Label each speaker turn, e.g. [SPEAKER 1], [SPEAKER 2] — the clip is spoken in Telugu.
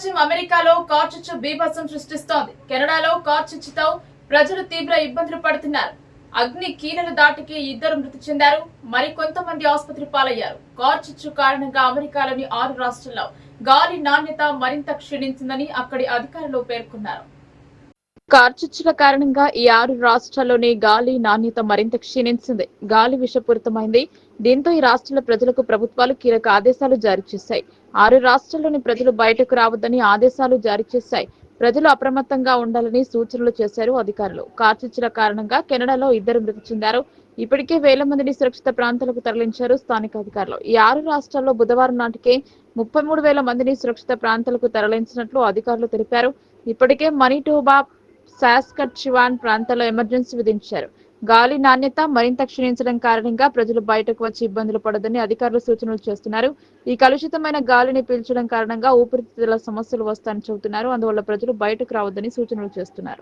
[SPEAKER 1] కార్చిచ్చు బీభత్సం సృష్టిస్తోంది. కెనడాలో కార్చిచ్చుతో ప్రజలు తీవ్ర ఇబ్బందులు పడుతున్నారు. అగ్ని కీలల దాటికి ఇద్దరు మృతి చెందారు. మరి కొంతమంది ఆసుపత్రి పాలయ్యారు. కార్చిచ్చు కారణంగా అమెరికాలోని ఆరు రాష్ట్రాల్లో గాలి నాణ్యత మరింత క్షీణించిందని అక్కడి అధికారులు పేర్కొన్నారు. కార్చిచ్చుల కారణంగా ఈ ఆరు రాష్ట్రాల్లోని గాలి నాణ్యత మరింత క్షీణించింది. గాలి విషపూరితమైంది. దీంతో ఈ రాష్ట్రాల ప్రజలకు ప్రభుత్వాలు కీలక ఆదేశాలు జారీ చేశాయి. ఆరు రాష్ట్రాల్లోని ప్రజలు బయటకు రావద్దని ఆదేశాలు జారీ చేశాయి. ప్రజలు అప్రమత్తంగా ఉండాలని సూచనలు చేశారు అధికారులు. కార్చిచ్చుల కారణంగా కెనడాలో ఇద్దరు మృతి చెందారు. ఇప్పటికే వేల మందిని సురక్షిత ప్రాంతాలకు తరలించారు స్థానిక అధికారులు. ఈ ఆరు రాష్ట్రాల్లో బుధవారం నాటికే ముప్పై మూడు వేల మందిని సురక్షిత ప్రాంతాలకు తరలించినట్లు అధికారులు తెలిపారు. ఇప్పటికే మణిటోబా సాస్కట్చివాన్ ప్రాంతాల్లో ఎమర్జెన్సీ విధించారు. గాలి నాణ్యత మరింత క్షీణించడం కారణంగా ప్రజలు బయటకు వచ్చి ఇబ్బందులు పడదని అధికారులు సూచనలు చేస్తున్నారు. ఈ కలుషితమైన గాలిని పీల్చడం కారణంగా ఊపిరితిత్తుల సమస్యలు వస్తాయని చెబుతున్నారు. అందువల్ల ప్రజలు బయటకు రావద్దని సూచనలు చేస్తున్నారు.